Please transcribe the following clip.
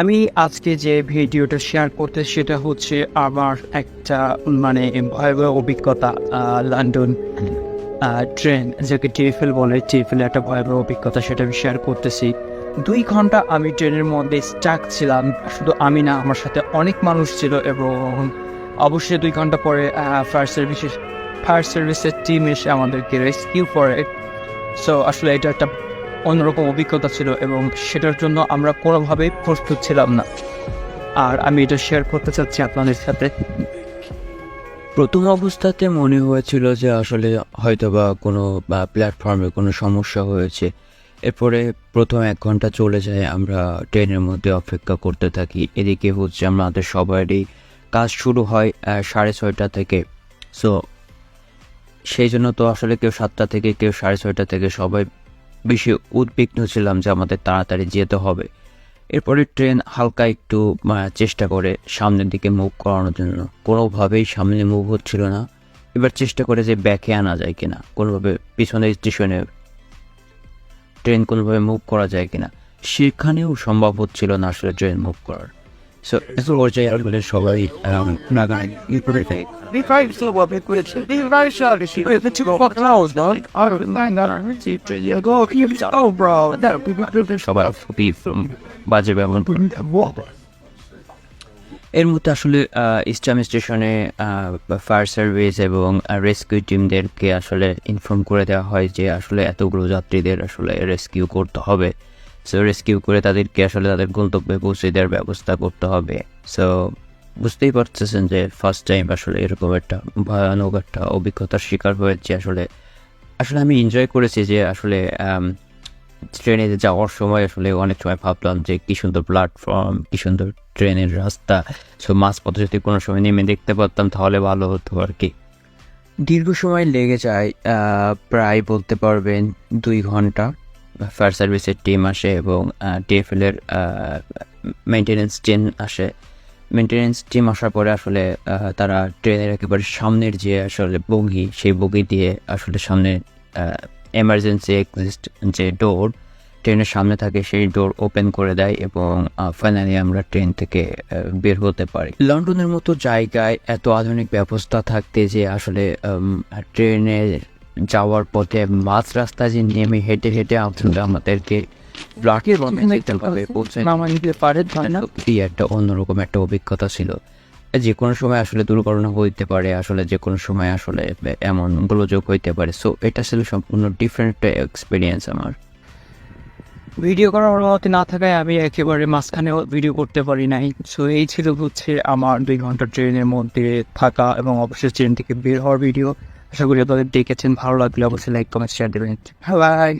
আমি আজকে যে ভিডিওটা শেয়ার করতে, সেটা হচ্ছে আমার একটা মানে ভয়াবহ অভিজ্ঞতা লন্ডন ট্রেন যাকে টিএফএল বলে। টিএফএল একটা ভয়াবহ অভিজ্ঞতা, সেটা আমি শেয়ার করতেছি। দুই ঘণ্টা আমি ট্রেনের মধ্যে স্টাক ছিলাম। শুধু আমি না, আমার সাথে অনেক মানুষ ছিল এবং অবশ্যই দুই ঘণ্টা পরে ফায়ার সার্ভিসের ফায়ার সার্ভিসের টিম এসে আমাদেরকে রেস্কিউ করে। সো আসলে এটা একটা অন্যরকম অভিজ্ঞতা ছিল এবং সেটার জন্য আমরা কোনোভাবেই প্রস্তুত ছিলাম না। আর আমি এটা শেয়ার করতে চাচ্ছি আপনাদের সাথে। প্রথম অবস্থাতে মনে হয়েছিল যে আসলে হয়তোবা কোনো, বা প্ল্যাটফর্মে কোনো সমস্যা হয়েছে। এরপরে প্রথম এক ঘণ্টা চলে যায়, আমরা ট্রেনের মধ্যে অপেক্ষা করতে থাকি। এদিকে হচ্ছে আমাদের সবারই কাজ শুরু হয় সাড়ে ছয়টা থেকে। সো সেই জন্য তো আসলে কেউ সাতটা থেকে, কেউ সাড়ে ছয়টা থেকে সবাই বেশি উদ্বিগ্ন ছিলাম যে আমাদের তাড়াতাড়ি যেতে হবে। এরপরে ট্রেন হালকা একটু চেষ্টা করে সামনের দিকে মুভ করানোর জন্য। কোনোভাবেই সামনে মুভ হচ্ছিল না। এবার চেষ্টা করে যে ব্যাকে আনা যায় কিনা, কোনোভাবে পিছনে স্টেশনে ট্রেন কোনোভাবে মুভ করা যায় কিনা, সেখানেও সম্ভব হচ্ছিল না আসলে ট্রেন মুভ করার। সো পর্যায়ে আসলে সবাই আহ, নাগায় করে দেয় Be very slow up it with Be very slow to. If it's too fucking close, dog. I don't mind that. You go, you oh, bro. That would be সবার খুবই উম, বাজে ব্যবহার করে water. এর মধ্যে আসলে ইস্টাম স্টেশনে ফায়ার সার্ভিস এবং রেস্কিউ টিমদেরকে আসলে ইনফর্ম করে দেওয়া হয় যে আসলে এতগুলো যাত্রীদের আসলে রেস্কিউ করতে হবে সো রেস্কিউ করে তাদেরকে আসলে তাদের গন্তব্যে পৌঁছে দেওয়ার ব্যবস্থা করতে হবে। সো বুঝতেই পারতেছেন যে ফার্স্ট টাইম আসলে এরকম একটা ভয়ানক একটা অভিজ্ঞতার শিকার হয়েছে আসলে। আসলে আমি এনজয় করেছি যে আসলে ট্রেনে যাওয়ার সময় আসলে অনেক সময় ভাবলাম যে কি সুন্দর প্ল্যাটফর্ম কি সুন্দর ট্রেনের রাস্তা। সো মাঝপথে যদি কোনো সময় নেমে দেখতে পারতাম তাহলে ভালো হতো আর কি। দীর্ঘ সময় লেগে যায় প্রায় বলতে পারবেন দুই ঘণ্টা। ফায়ার সার্ভিসের টিম আসে এবং টিএফএলের মেনটেনেন্স টিম আসে। মেনটেনেন্স টিম আসার পরে আসলে তারা ট্রেনের একেবারে সামনের যে আসলে বগি সেই বগি দিয়ে আসলে সামনে এমার্জেন্সি এক্সিস্ট যে ডোর ট্রেনের সামনে থাকে সেই ডোর ওপেন করে দেয় এবং ফাইনালি আমরা ট্রেন থেকে বের হতে পারি। লন্ডনের মতো জায়গায় এত আধুনিক ব্যবস্থা থাকতে যে আসলে উম, ট্রেনে যাওয়ার পথে মাঝ রাস্তা যে নেমে হেঁটে হেঁটে আসলে আমাদেরকে ব্লাকের ভাবে পৌঁছে নিতে পারে তাই না? সত্যি একটা অন্যরকম একটা অভিজ্ঞতা ছিল। যে কোনো সময় আসলে দুর্ঘটনা হইতে পারে আসলে যে কোনো সময় আসলে এমন গোলযোগ হইতে পারে। সো এটা ছিল সম্পূর্ণ ডিফারেন্ট এক্সপিরিয়েন্স আমার। ভিডিও করার অনুমতি না থাকায় আমি একেবারে মাঝখানেও ভিডিও করতে পারি নাই। সো এই ছিল হচ্ছে আমার দুই ঘণ্টা ট্রেনের মধ্যে থাকা এবং অবশ্যই ট্রেন থেকে বের হওয়ার ভিডিও আশা করি আপনাদের দেখেছেন ভালো লাগলে অবশ্যই লাইক কমেন্ট শেয়ার দেবেন। বাই